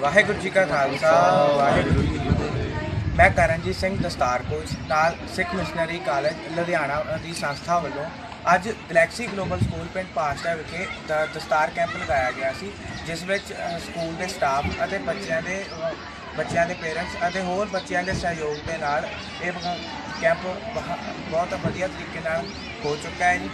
ਵਾਹਿਗੁਰੂ ਜੀ ਕਾ ਖਾਲਸਾ ਵਾਹਿਗੁਰੂ ਜੀ ਕੀ ਫਤਿਹ। ਮੈਂ ਕਰਨਜੀਤ ਸਿੰਘ ਦਸਤਾਰ ਕੋਚ ਨਾਲ ਸਿੱਖ ਮਿਸ਼ਨਰੀ ਕਾਲਜ ਲੁਧਿਆਣਾ ਦੀ ਸੰਸਥਾ ਵੱਲੋਂ ਅੱਜ ਗਲੈਕਸੀ ਗਲੋਬਲ ਸਕੂਲ ਪਿੰਡ ਪਾਸਟਾ ਵਿਖੇ ਦ- ਦਸਤਾਰ ਕੈਂਪ ਲਗਾਇਆ ਗਿਆ ਸੀ ਜਿਸ ਵਿੱਚ ਅ, ਸਕੂਲ ਦੇ ਸਟਾਫ ਅਤੇ ਬੱਚਿਆਂ ਦੇ ਅ, ਬੱਚਿਆਂ ਦੇ ਪੇਰੈਂਟਸ ਅਤੇ ਹੋਰ ਬੱਚਿਆਂ ਦੇ ਸਹਿਯੋਗ ਦੇ ਨਾਲ ਇਹ ਬ- ਕੈਂਪ ਬਹ- ਬਹੁਤ ਵਧੀਆ ਤਰੀਕੇ ਨਾਲ ਹੋ ਚੁੱਕਾ ਹੈ ਜੀ।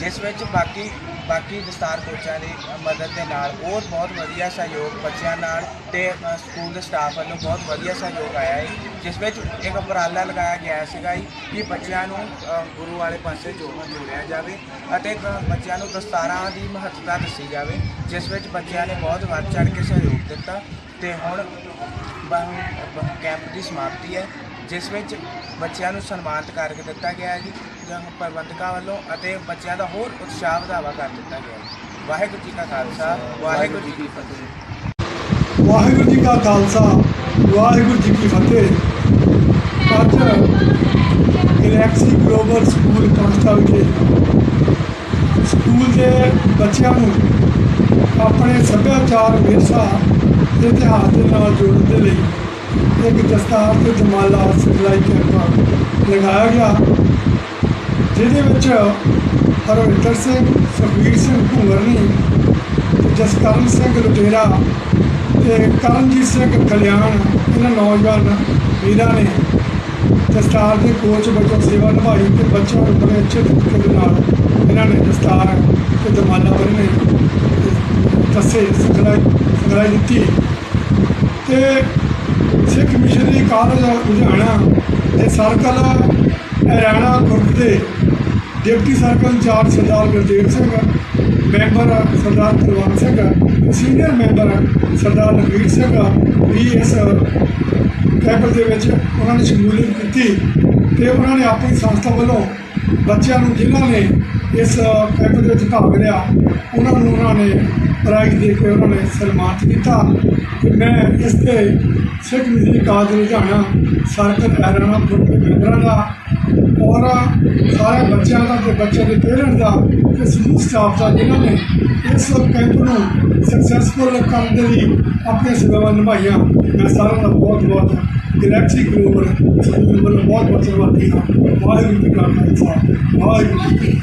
ਜਿਸ ਵਿੱਚ ਬਾਕੀ ਬਾਕੀ ਦਸਤਾਰ ਕੋਚਾਂ ਦੀ ਮਦਦ ਦੇ ਨਾਲ ਹੋਰ ਬਹੁਤ ਵਧੀਆ ਸਹਿਯੋਗ ਬੱਚਿਆਂ ਨਾਲ ਤੇ ਅ, ਸਕੂਲ ਦੇ ਸਟਾਫ ਵੱਲੋਂ ਬਹੁਤ ਵਧੀਆ ਸਹਿਯੋਗ ਆਇਆ ਹੈ। ਜਿਸ ਵਿੱਚ ਇੱਕ ਉਪਰਾਲਾ ਲਗਾਇਆ ਗਿਆ ਸੀਗਾ ਜੀ ਕਿ ਬੱਚਿਆਂ ਨੂੰ ਅ, ਗੁਰੂ ਵਾਲੇ ਪਾਸੇ ਜੋੜਨ ਜੋੜਿਆ ਜਾਵੇ ਅਤੇ ਕ- ਬੱਚਿਆਂ ਨੂੰ ਦਸਤਾਰਾਂ ਦੀ ਮਹੱਤਤਾ ਦੱਸੀ ਜਾਵੇ ਜਿਸ ਵਿੱਚ ਬੱਚਿਆਂ ਨੇ ਬਹੁਤ ਵੱਧ ਚੜ੍ਹ ਕੇ ਸਹਿਯੋਗ ਦਿੱਤਾ ਤੇ ਹੁਣ ਬ- ਬ- ਕੈਂਪ ਦੀ ਸਮਾਪਤੀ ਹੈ ਜਿਸ ਵਿੱਚ ਬੱਚਿਆਂ ਨੂੰ ਸਨਮਾਨਿਤ ਕਰਕੇ ਦਿੱਤਾ ਗਿਆ ਹੈ ਜੀ। ਜਾਂ ਪ੍ਰਬੰਧਕਾਂ ਵੱਲੋਂ ਅਤੇ ਬੱਚਿਆਂ ਦਾ ਹੋਰ ਉਤਸ਼ਾਹ ਵਧਾਵਾ ਕਰ ਦਿੱਤਾ ਗਿਆ ਵਾਹਿਗੁਰੂ ਜੀ ਕਾ ਖਾਲਸਾ, ਵਾਹਿਗੁਰੂ ਜੀ ਕੀ ਫਤਿਹ। ਵਾਹਿਗੁਰੂ ਜੀ ਕਾ ਖਾਲਸਾ, ਵਾਹਿਗੁਰੂ ਜੀ ਕੀ ਫਤਿਹ। ਅੱਜ ਗਲੈਕਸੀ ਗਲੋਬਲ ਸਕੂਲ ਕਾਂਸਟਾ ਵਿਖੇ ਸਕੂਲ ਦੇ ਬੱਚਿਆਂ ਨੂੰ ਆਪਣੇ ਸੱਭਿਆਚਾਰ ਵਿਰਸਾ ਤੇ ਇਤਿਹਾਸ ਦੇ ਨਾਲ ਜੋੜਨ ਦੇ ਲਈ ਇੱਕ ਦਸਤਾਰ ਤੇ ਜਮਾਲਾ ਸਿਖਲਾਈ ਕੈਂਪ ਲਗਾਇਆ ਗਿਆ। ਜਿਹਦੇ ਵਿੱਚ ਹਰਵਿੰਦਰ ਸਿੰਘ, ਸੁਖਬੀਰ ਸਿੰਘ ਭੁੰਗਰਨੀ ਤੇ ਜਸਕਰਨ ਸਿੰਘ ਲੁਟੇਰਾ ਤੇ ਕਰਨਜੀਤ ਸਿੰਘ ਕਲਿਆਣ ਇਹਨਾਂ ਨੌਜਵਾਨ ਵੀਰਾਂ ਨੇ ਦਸਤਾਰ ਦੇ ਕੋਚ ਵਜੋਂ ਸੇਵਾ ਨਿਭਾਈ ਤੇ ਬੱਚਿਆਂ ਨੂੰ ਬੜੇ ਅੱਛੇ ਤਰੀਕੇ ਦੇ ਨਾਲ ਇਹਨਾਂ ਨੇ ਦਸਤਾਰ ਤੇ ਦਮਾਲਾ ਬੰਨ੍ਹੇ ਦੱਸੇ, ਸਿਖਲਾਈ ਸਿਖਲਾਈ ਦਿੱਤੀ। ਤੇ ਸਿੱਖ ਮਿਸ਼ਨਰੀ ਕਾਲਜ ਲੁਧਿਆਣਾ ਦੇ ਸਰਕਲ ਹਰਿਆਣਾ ਗਰੁੱਪ ਦੇ deputy circle incharge Sardar Gurdev Singh, member Sardar Kulwant Singh, senior member Sardar Lakhvir Singh ਵੀ ਇਸ ਕੈਂਪ ਦੇ ਵਿੱਚ ਉਹਨਾਂ ਨੇ ਸ਼ਮੂਲੀਅਤ ਕੀਤੀ ਤੇ ਉਹਨਾਂ ਨੇ ਆਪਣੀ ਸੰਸਥਾ ਵੱਲੋਂ ਬੱਚਿਆਂ ਨੂੰ ਜਿਨ੍ਹਾਂ ਨੇ ਇਸ ਕੈਂਪ ਦੇ ਵਿੱਚ ਭਾਗ ਲਿਆ, ਉਹਨਾਂ ਨੂੰ ਉਹਨਾਂ ਨੇ ਪ੍ਰਾਈਜ਼ ਦੇ ਕੇ ਉਹਨਾਂ ਨੇ ਸਨਮਾਨਿਤ ਕੀਤਾ ਤੇ ਮੈਂ ਇਸ ਤੇ Sikh missionary college Ludhiana circle ਐਰਾਨਾ group ਦੇ ਮੈਂਬਰਾਂ ਦਾ ਔਰ ਸਾਰੇ ਬੱਚਿਆਂ ਦਾ ਤੇ ਬੱਚਿਆਂ ਦੇ ਪੇਰੈਂਟਸ ਦਾ ਤੇ ਸਮੂਹ ਸਟਾਫ ਦਾ ਜਿਨ੍ਹਾਂ ਨੇ ਇਸ ਕੈਂਪ ਨੂੰ ਸਕਸੈਸਫੁਲ ਕਰਨ ਦੇ ਲਈ ਆਪਣੀਆਂ ਸੇਵਾਵਾਂ ਨਿਭਾਈਆਂ। ਮੈਂ ਸਾਰਿਆਂ ਦਾ ਬਹੁਤ ਬਹੁਤ ਗਲੈਕਸੀ ਗਲੋਬਲ ਸਕੂਲ ਵੱਲੋਂ ਬਹੁਤ ਬਹੁਤ ਧੰਨਵਾਦੀ ਹਾਂ ਵਾਹਿਗੁਰੂ ਜੀ ਕਾ ਖਾਲਸਾ, ਵਾਹਿਗੁਰੂ ਜੀ